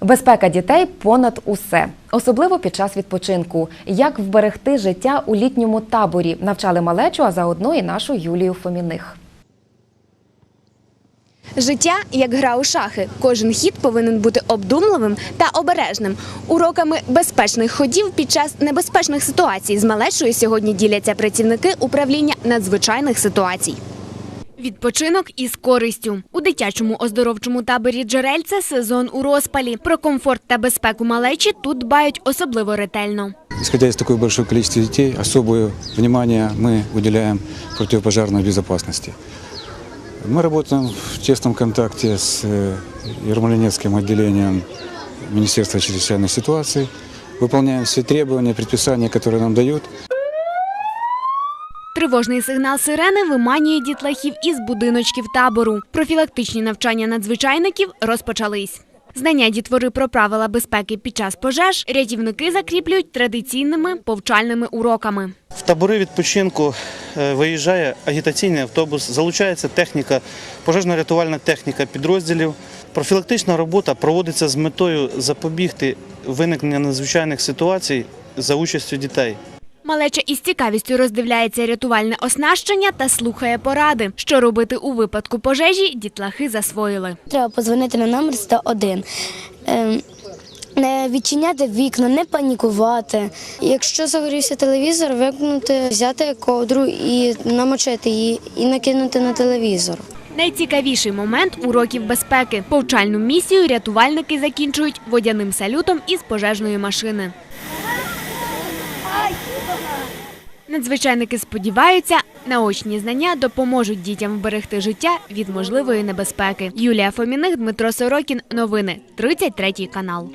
Безпека дітей понад усе, особливо під час відпочинку. Як вберегти життя у літньому таборі? Навчали малечу, а заодно і нашу Юлію Фоміних. Життя як гра у шахи. Кожен хід повинен бути обдумливим та обережним. Уроками безпечних ходів під час небезпечних ситуацій з малечою сьогодні діляться працівники управління надзвичайних ситуацій. Відпочинок із користю у дитячому оздоровчому таборі Джерельце сезон у розпалі. Про комфорт та безпеку малечі тут дбають особливо ретельно. Исходя из такого большого количества детей, особое внимание мы уделяем противопожарной безопасности. Мы работаем в тесном контакте с э, Ермолинецким отделением Министерства чрезвычайных ситуаций, выполняем все требования, предписания, которые нам дают. Тривожний сигнал сирени виманює дітлахів із будиночків табору. Профілактичні навчання надзвичайників розпочались. Знання дітвори про правила безпеки під час пожеж рятівники закріплюють традиційними повчальними уроками. В табори відпочинку е, виїжджає агітаційний автобус, залучається техніка, пожежно-рятувальна техніка підрозділів. Профілактична робота проводиться з метою запобігти виникнення надзвичайних ситуацій за участю дітей. Малеча із цікавістю роздивляється рятувальне оснащення та слухає поради. Що робити у випадку пожежі, дітлахи засвоїли. Треба подзвонити на номер 101. Ем, Не відчиняти вікна, не панікувати. Якщо загорівся телевізор, вимкнути, взяти ковдру і намочити її і накинути на телевізор. Найцікавіший момент уроків безпеки. Повчальну місію рятувальники закінчують водяним салютом із пожежної машини. Надзвичайники сподіваються, наочні знання допоможуть дітям вберегти життя від можливої небезпеки. Юлія Фоміних, Дмитро Сорокін. Новини 33 канал.